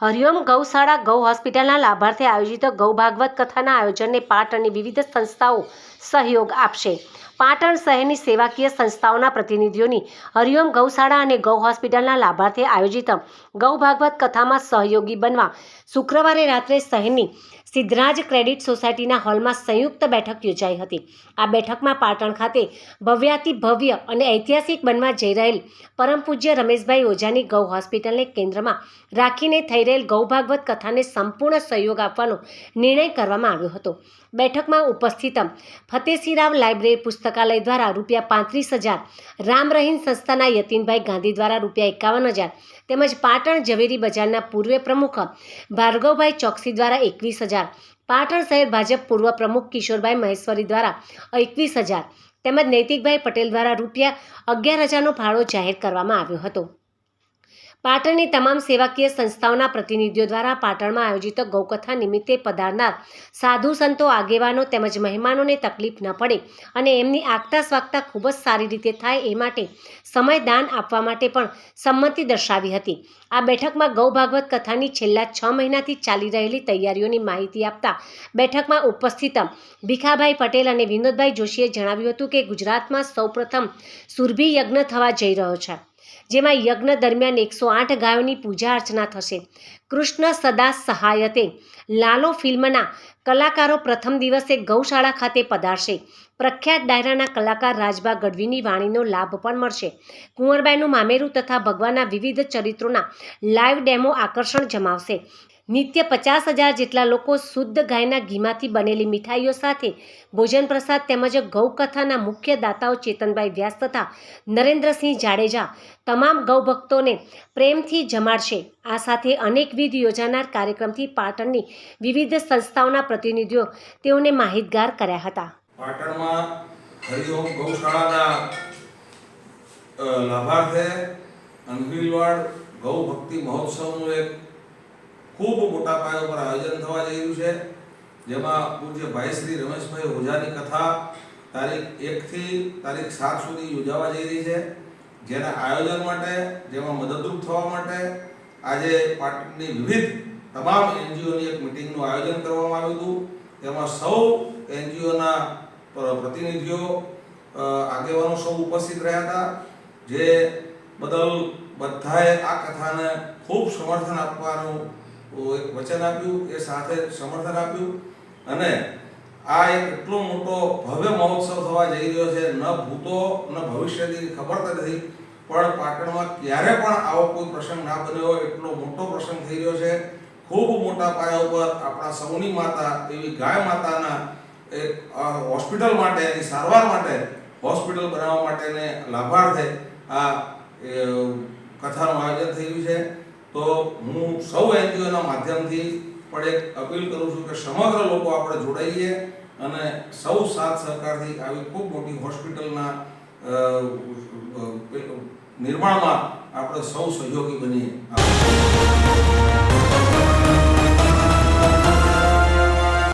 હરિઓમ ગૌશાળા ગૌ હોસ્પિટલના લાભાર્થે આયોજિત ગૌ ભાગવત કથાના આયોજનને પાટણની વિવિધ સંસ્થાઓ સહયોગ આપશે. પાટણ શહેરની સેવાકીય સંસ્થાઓના પ્રતિનિધિઓની હરિઓમ ગૌશાળા અને ગૌ હોસ્પિટલના લાભાર્થે આયોજિત ગૌ ભાગવત કથામાં સહયોગી બનવા શુક્રવારે રાત્રે શહેરની સિદ્ધરાજ ક્રેડિટ સોસાયટીના હોલમાં સંયુક્ત બેઠક યોજાઈ હતી. આ બેઠકમાં પાટણ ખાતે ભવ્યાતિ ભવ્ય અને ઐતિહાસિક બનવા જઈ રહેલ પરમ પૂજ્ય રમેશભાઈ ઓઝાની ગૌ હોસ્પિટલને કેન્દ્રમાં રાખીને થઈ રહેલ ગૌ ભાગવત કથાને સંપૂર્ણ સહયોગ આપવાનો નિર્ણય કરવામાં આવ્યો હતો. બેઠકમાં ઉપસ્થિત ફતેસિંહરાવ લાઇબ્રેરી પુસ્તકાલય દ્વારા રૂપિયા પાંત્રીસ હજાર, રામ રહીમ સંસ્થાના યતીનભાઈ ગાંધી દ્વારા રૂપિયા એકાવન હજાર તેમજ પાટણ ઝવેરી બજારના પૂર્વ પ્રમુખ ભાર્ગવભાઈ ચોકસી દ્વારા એકવીસ હજાર, પાટણ શહેર ભાજપ પૂર્વ પ્રમુખ કિશોરભાઈ મહેશ્વરી દ્વારા એકવીસ હજાર તેમજ નૈતિકભાઈ પટેલ દ્વારા રૂપિયા અગિયાર હજારનો ફાળો જાહેર કરવામાં આવ્યો હતો. પાટણની તમામ સેવાકીય સંસ્થાઓના પ્રતિનિધિઓ દ્વારા પાટણમાં આયોજિત ગૌકથા નિમિત્તે પધારનાર સાધુ સંતો, આગેવાનો તેમજ મહેમાનોને તકલીફ ન પડે અને એમની આગતા સ્વાગતા ખૂબ જ સારી રીતે થાય એ માટે સમય દાન આપવા માટે પણ સંમતિ દર્શાવી હતી. આ બેઠકમાં ગૌ ભાગવત કથાની છેલ્લા છ મહિનાથી ચાલી રહેલી તૈયારીઓની માહિતી આપતા બેઠકમાં ઉપસ્થિત ભીખાભાઈ પટેલ અને વિનોદભાઈ જોશીએ જણાવ્યું હતું કે ગુજરાતમાં સૌપ્રથમ સુરભી યજ્ઞ થવા જઈ રહ્યો છે. જેમાં યજ્ઞ દરમિયાન એકસો આઠ ગાયોની પૂજા અર્ચના થશે. કૃષ્ણ સદા સહાયતે લાલો ફિલ્મના કલાકારો પ્રથમ દિવસે ગૌશાળા ખાતે પધારશે. પ્રખ્યાત ડાયરાના કલાકાર રાજભા ગઢવીની વાણીનો લાભ પણ મળશે. કુંવરબાઈનું મામેરું તથા ભગવાનના વિવિધ ચરિત્રોના લાઈવ ડેમો આકર્ષણ જમાવશે. નિત્ય પચાસ હજાર જેટલા લોકો શુદ્ધ ગાયના ઘીમાંથી બનેલી મીઠાઈઓ સાથે ભોજન પ્રસાદ તેમજ ગૌકથાના મુખ્ય દાતાઓ ચેતનભાઈ વ્યાસ તથા નરેન્દ્રસિંહ જાડેજા તમામ ગૌભક્તોને પ્રેમથી જમાડશે. આ સાથે અનેકવિધ યોજાનાર કાર્યક્રમથી પાટણની વિવિધ સંસ્થાઓના પ્રતિનિધિઓ તેઓને માહિતગાર કર્યા હતા. પાટણમાં ગૌ ભક્તિ મહોત્સવનું એક ખૂબ મોટા પાયા પર આયોજન થવા જઈ રહ્યું છે, જેમાં પૂજ્ય ભાઈ શ્રી રમેશભાઈ ઓઝાની કથા તારીખ એકથી તારીખ સાત સુધી યોજાવા જઈ રહી છે. જેના આયોજન માટે, જેમાં મદદરૂપ થવા માટે આજે પાટણની વિવિધ તમામ એનજીઓની એક મિટિંગનું આયોજન કરવામાં આવ્યું હતું. તેમાં સૌ એનજીઓના પ્રતિનિધિઓ આગેવાનો સૌ ઉપસ્થિત રહ્યા હતા, જે બદલ બધાએ આ કથાને ખૂબ સમર્થન આપવાનું એક વચન આપ્યું, એ સાથે સમર્થન આપ્યું અને આ એક એટલો મોટો ભવ્ય મહોત્સવ થવા જઈ રહ્યો છે. ન ભૂતો, ન ભવિષ્યની ખબર તો નથી, પણ પાટણમાં ક્યારે પણ આવો કોઈ પ્રસંગ ના બન્યો એટલો મોટો પ્રસંગ થઈ રહ્યો છે. ખૂબ મોટા પાયા ઉપર આપણા સૌની માતા, એવી ગાય માતાના એક હોસ્પિટલ માટે, એની સારવાર માટે, હોસ્પિટલ બનાવવા માટેને લાભાર્થે આ કથાનું આયોજન થયું છે. તો હું સૌ એનજીઓના માધ્યમથી પણ એક અપીલ કરું છું કે સમગ્ર લોકો આપણે જોડાઈએ અને સૌ સાથ સહકારથી આવી ખૂબ મોટી હોસ્પિટલના નિર્માણમાં આપણે સૌ સહયોગી બનીએ.